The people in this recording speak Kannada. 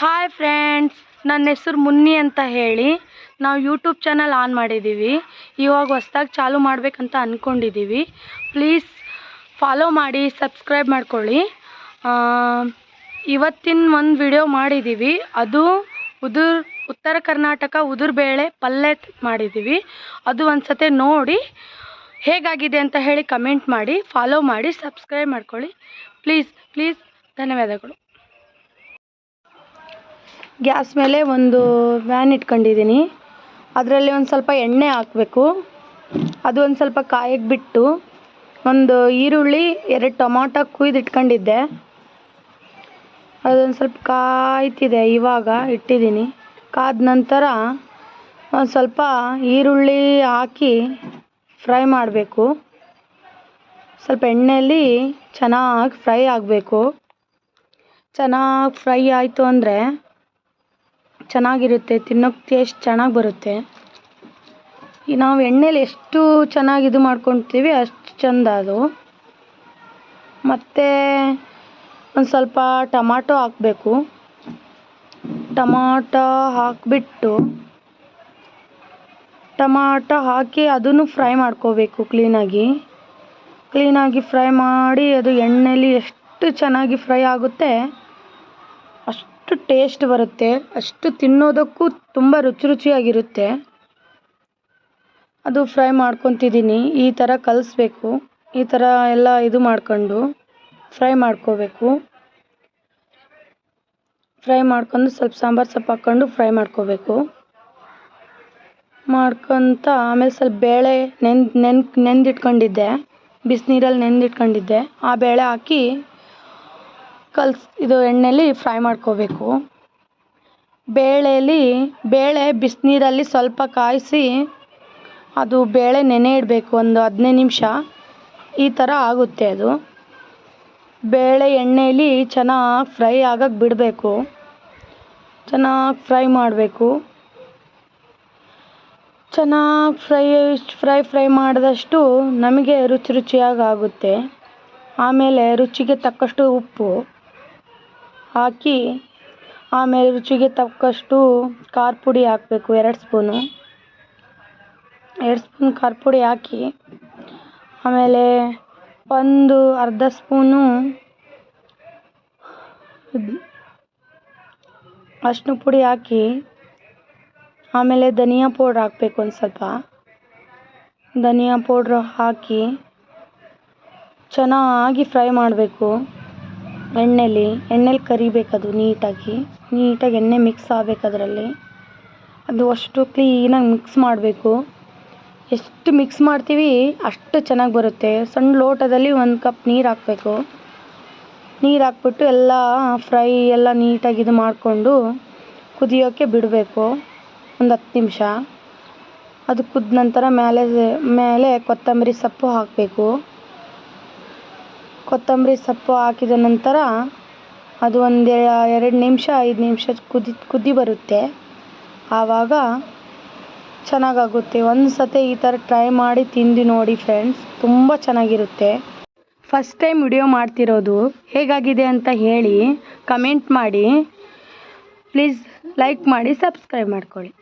ಹಾಯ್ ಫ್ರೆಂಡ್ಸ್ ನನ್ನ ಹೆಸರು ಮುನ್ನಿ ಅಂತ ಹೇಳಿ ನಾವು ಯೂಟ್ಯೂಬ್ ಚಾನಲ್ ಆನ್ ಮಾಡಿದ್ದೀವಿ. ಇವಾಗ ಹೊಸ್ದಾಗಿ ಚಾಲು ಮಾಡಬೇಕಂತ ಅಂದ್ಕೊಂಡಿದ್ದೀವಿ ಪ್ಲೀಸ್ ಫಾಲೋ ಮಾಡಿ ಸಬ್ಸ್ಕ್ರೈಬ್ ಮಾಡ್ಕೊಳ್ಳಿ. ಇವತ್ತಿನ ಒಂದು ವಿಡಿಯೋ ಮಾಡಿದ್ದೀವಿ. ಅದು ಉದುರ್, ಉತ್ತರ ಕರ್ನಾಟಕ ಉದುರು ಬೇಳೆ ಪಲ್ಯ ಮಾಡಿದ್ದೀವಿ. ಅದು ಒಂದು ಸತಿ ನೋಡಿ ಹೇಗಾಗಿದೆ ಅಂತ ಹೇಳಿ ಕಮೆಂಟ್ ಮಾಡಿ ಫಾಲೋ ಮಾಡಿ ಸಬ್ಸ್ಕ್ರೈಬ್ ಮಾಡ್ಕೊಳ್ಳಿ. ಪ್ಲೀಸ್ ಪ್ಲೀಸ್ ಧನ್ಯವಾದಗಳು. ಗ್ಯಾಸ್ ಮೇಲೆ ಒಂದು ವ್ಯಾನ್ ಇಟ್ಕೊಂಡಿದ್ದೀನಿ. ಅದರಲ್ಲಿ ಒಂದು ಸ್ವಲ್ಪ ಎಣ್ಣೆ ಹಾಕಬೇಕು. ಅದು ಒಂದು ಸ್ವಲ್ಪ ಕಾಯಕ್ಕೆ ಬಿಟ್ಟು ಒಂದು ಈರುಳ್ಳಿ, ಎರಡು ಟೊಮಾಟೊ ಕುಯ್ದು ಇಟ್ಕೊಂಡಿದ್ದೆ. ಅದೊಂದು ಸ್ವಲ್ಪ ಕಾಯ್ತಿದೆ ಇವಾಗ ಇಟ್ಟಿದ್ದೀನಿ. ಕಾದ ನಂತರ ಒಂದು ಸ್ವಲ್ಪ ಈರುಳ್ಳಿ ಹಾಕಿ ಫ್ರೈ ಮಾಡಬೇಕು. ಸ್ವಲ್ಪ ಎಣ್ಣೆಯಲ್ಲಿ ಚೆನ್ನಾಗಿ ಫ್ರೈ ಆಗಬೇಕು. ಚೆನ್ನಾಗಿ ಫ್ರೈ ಆಯಿತು ಅಂದರೆ ಚೆನ್ನಾಗಿರುತ್ತೆ ತಿನ್ನೋಕ್ಕೆ ಟೇಸ್ಟ್ ಚೆನ್ನಾಗಿ ಬರುತ್ತೆ. ನಾವು ಎಣ್ಣೆಲಿ ಎಷ್ಟು ಚೆನ್ನಾಗಿ ಇದು ಮಾಡ್ಕೊತೀವಿ ಅಷ್ಟು ಚಂದ ಅದು. ಮತ್ತು ಒಂದು ಸ್ವಲ್ಪ ಟಮಾಟೊ ಹಾಕಬೇಕು. ಟಮಾಟೊ ಹಾಕಿಬಿಟ್ಟು ಟಮಾಟೊ ಹಾಕಿ ಅದನ್ನು ಫ್ರೈ ಮಾಡ್ಕೋಬೇಕು ಕ್ಲೀನಾಗಿ ಕ್ಲೀನಾಗಿ ಫ್ರೈ ಮಾಡಿ ಅದು ಎಣ್ಣೆಲಿ ಎಷ್ಟು ಚೆನ್ನಾಗಿ ಫ್ರೈ ಆಗುತ್ತೆ ಅಷ್ಟು ಟೇಸ್ಟ್ ಬರುತ್ತೆ, ಅಷ್ಟು ತಿನ್ನೋದಕ್ಕೂ ತುಂಬ ರುಚಿ ರುಚಿಯಾಗಿರುತ್ತೆ. ಅದು ಫ್ರೈ ಮಾಡ್ಕೊತಿದ್ದೀನಿ, ಈ ಥರ ಕಲಿಸ್ಬೇಕು, ಈ ಥರ ಎಲ್ಲ ಇದು ಮಾಡ್ಕೊಂಡು ಫ್ರೈ ಮಾಡ್ಕೋಬೇಕು. ಫ್ರೈ ಮಾಡ್ಕೊಂಡು ಸ್ವಲ್ಪ ಸಾಂಬಾರು ಸೊಪ್ಪು ಹಾಕ್ಕೊಂಡು ಫ್ರೈ ಮಾಡ್ಕೋಬೇಕು. ಮಾಡ್ಕೊತ ಆಮೇಲೆ ಸ್ವಲ್ಪ ಬೇಳೆ ನೆನ್ ನೆನ್, ನೆಂದಿಟ್ಕೊಂಡಿದ್ದೆ, ಬಿಸಿನೀರಲ್ಲಿ ನೆಂದಿಟ್ಕೊಂಡಿದ್ದೆ, ಆ ಬೇಳೆ ಹಾಕಿ ಕಲ್ಸ್, ಇದು ಎಣ್ಣೆಲಿ ಫ್ರೈ ಮಾಡ್ಕೋಬೇಕು. ಬೇಳೆಲಿ, ಬೇಳೆ ಬಿಸಿನೀರಲ್ಲಿ ಸ್ವಲ್ಪ ಕಾಯಿಸಿ, ಅದು ಬೇಳೆ ನೆನೆ ಇಡಬೇಕು, ಒಂದು ಹದಿನೈದು ನಿಮಿಷ. ಈ ಥರ ಆಗುತ್ತೆ ಅದು. ಬೇಳೆ ಎಣ್ಣೆಲಿ ಚೆನ್ನಾಗಿ ಫ್ರೈ ಆಗಕ್ಕೆ ಬಿಡಬೇಕು. ಚೆನ್ನಾಗಿ ಫ್ರೈ ಮಾಡಬೇಕು. ಚೆನ್ನಾಗಿ ಫ್ರೈ ಫ್ರೈ ಫ್ರೈ ಮಾಡಿದಷ್ಟು ನಮಗೆ ರುಚಿ ರುಚಿಯಾಗಿ ಆಗುತ್ತೆ. ಆಮೇಲೆ ರುಚಿಗೆ ತಕ್ಕಷ್ಟು ಉಪ್ಪು. ಹಾಕಿ ಆಮೇಲೆ ರುಚಿಗೆ ತಕ್ಕಷ್ಟು ಖಾರ ಪುಡಿ ಹಾಕಬೇಕು, ಎರಡು ಸ್ಪೂನು. ಎರಡು ಸ್ಪೂನ್ ಖಾರ ಪುಡಿ ಹಾಕಿ ಆಮೇಲೆ ಒಂದು ಅರ್ಧ ಸ್ಪೂನು ಅರಿಶಿನ ಪುಡಿ ಹಾಕಿ ಆಮೇಲೆ ಧನಿಯಾ ಪೌಡ್ರ್ ಹಾಕಬೇಕು ಒಂದು ಸ್ವಲ್ಪ. ಧನಿಯಾ ಪೌಡ್ರ್ ಹಾಕಿ ಚೆನ್ನಾಗಿ ಫ್ರೈ ಮಾಡಬೇಕು. ಎಣ್ಣೆಲಿ ಎಣ್ಣೆಲಿ ಅದು ನೀಟಾಗಿ. ನೀಟಾಗಿ ಎಣ್ಣೆ ಮಿಕ್ಸ್ ಆಗ್ಬೇಕು ಅದರಲ್ಲಿ ಅದು ಅಷ್ಟು ಕ್ಲೀನಾಗಿ ಮಿಕ್ಸ್ ಮಾಡಬೇಕು. ಎಷ್ಟು ಮಿಕ್ಸ್ ಮಾಡ್ತೀವಿ ಅಷ್ಟು ಚೆನ್ನಾಗಿ ಬರುತ್ತೆ. ಸಣ್ಣ ಲೋಟದಲ್ಲಿ ಒಂದು ಕಪ್ ನೀರು ಹಾಕಬೇಕು. ನೀರು ಹಾಕ್ಬಿಟ್ಟು ಎಲ್ಲ ಫ್ರೈ ಎಲ್ಲ ನೀಟಾಗಿ ಇದು ಮಾಡಿಕೊಂಡು ಕುದಿಯೋಕ್ಕೆ ಬಿಡಬೇಕು. ಒಂದು ಹತ್ತು ನಿಮಿಷ. ಅದು ಕುದ್ದ ನಂತರ ಮೇಲೆ ಮೇಲೆ ಕೊತ್ತಂಬರಿ ಸೊಪ್ಪು ಹಾಕಬೇಕು. ಕೊತ್ತಂಬರಿ ಸೊಪ್ಪು ಹಾಕಿದ ನಂತರ ಅದು ಒಂದು ಎರಡು ನಿಮಿಷ, ಐದು ನಿಮಿಷ ಕುದಿ ಕುದಿ ಬರುತ್ತೆ. ಆವಾಗ ಚೆನ್ನಾಗಾಗುತ್ತೆ. ಒಂದು ಸತಿ ಈ ಥರ ಟ್ರೈ ಮಾಡಿ ತಿಂದು ನೋಡಿ ಫ್ರೆಂಡ್ಸ್. ತುಂಬ ಚೆನ್ನಾಗಿರುತ್ತೆ. ಫಸ್ಟ್ ಟೈಮ್ ವಿಡಿಯೋ ಮಾಡ್ತಿರೋದು ಹೇಗಾಗಿದೆ ಅಂತ ಹೇಳಿ ಕಮೆಂಟ್ ಮಾಡಿ. ಪ್ಲೀಸ್ ಲೈಕ್ ಮಾಡಿ, ಸಬ್ಸ್ಕ್ರೈಬ್ ಮಾಡ್ಕೊಳ್ಳಿ.